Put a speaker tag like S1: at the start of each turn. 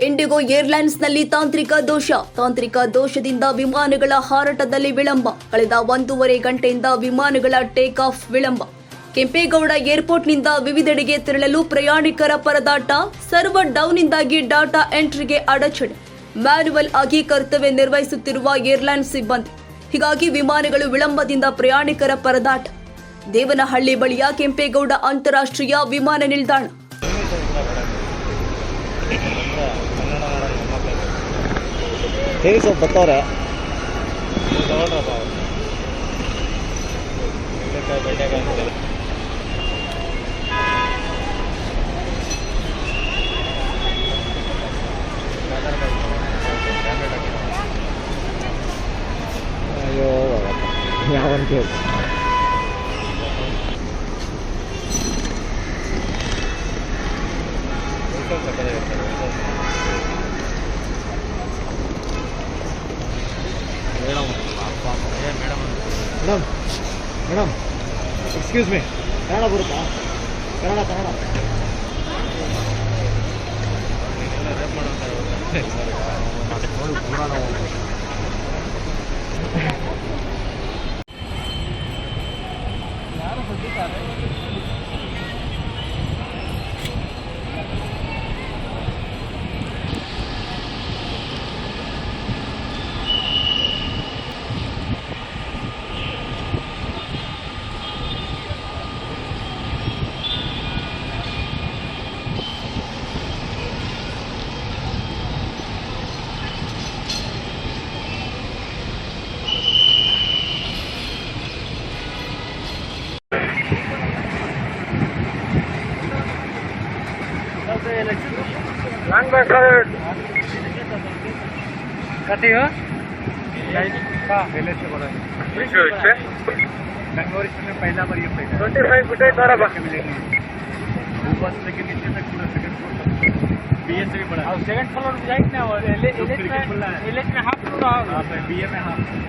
S1: IndiGo ಏರ್ಲೈನ್ಸ್ನಲ್ಲಿ ತಾಂತ್ರಿಕ ದೋಷ. ತಾಂತ್ರಿಕ ದೋಷದಿಂದ ವಿಮಾನಗಳ ಹಾರಾಟದಲ್ಲಿ ವಿಳಂಬ. ಕಳೆದ ಒಂದೂವರೆ ಗಂಟೆಯಿಂದ ವಿಮಾನಗಳ ಟೇಕ್ ಆಫ್ ವಿಳಂಬ. ಕೆಂಪೇಗೌಡ ಏರ್ಪೋರ್ಟ್ನಿಂದ ವಿವಿಧೆಡೆಗೆ ತೆರಳಲು ಪ್ರಯಾಣಿಕರ ಪರದಾಟ. ಸರ್ವರ್ ಡೌನ್ನಿಂದಾಗಿ ಡಾಟಾ ಎಂಟ್ರಿಗೆ ಅಡಚಣೆ. ಮ್ಯಾನುವಲ್ ಆಗಿ ಕರ್ತವ್ಯ ನಿರ್ವಹಿಸುತ್ತಿರುವ ಏರ್ಲೈನ್ ಸಿಬ್ಬಂದಿ. ಹೀಗಾಗಿ ವಿಮಾನಗಳು ವಿಳಂಬದಿಂದ ಪ್ರಯಾಣಿಕರ ಪರದಾಟ. ದೇವನಹಳ್ಳಿ ಬಳಿಯ ಕೆಂಪೇಗೌಡ ಅಂತಾರಾಷ್ಟ್ರೀಯ ವಿಮಾನ ನಿಲ್ದಾಣ.
S2: ಹೇಗೆ ಸ್ವಲ್ಪ ಬತ್ತವ್ರೆ ಅಯ್ಯೋ ಯಾವನ್ ಕೇಳಿ madam madam excuse me Kannada ಬರುತ್ತಾ ಕನ್ನಡ ಕನ್ನಡ
S3: कथी हो गंगोरी में पहला बार ये पहला ट्वेंटी फाइव फुट है सारा बाकी मिलेगी ऊपर से लेके नीचे तक पूरा सेकंड फ्लोर बी एस से भी बड़ा और सेकंड फ्लोर जाएगी ना एल एच में हाफ़ फ्लोर बी ए में हाफ़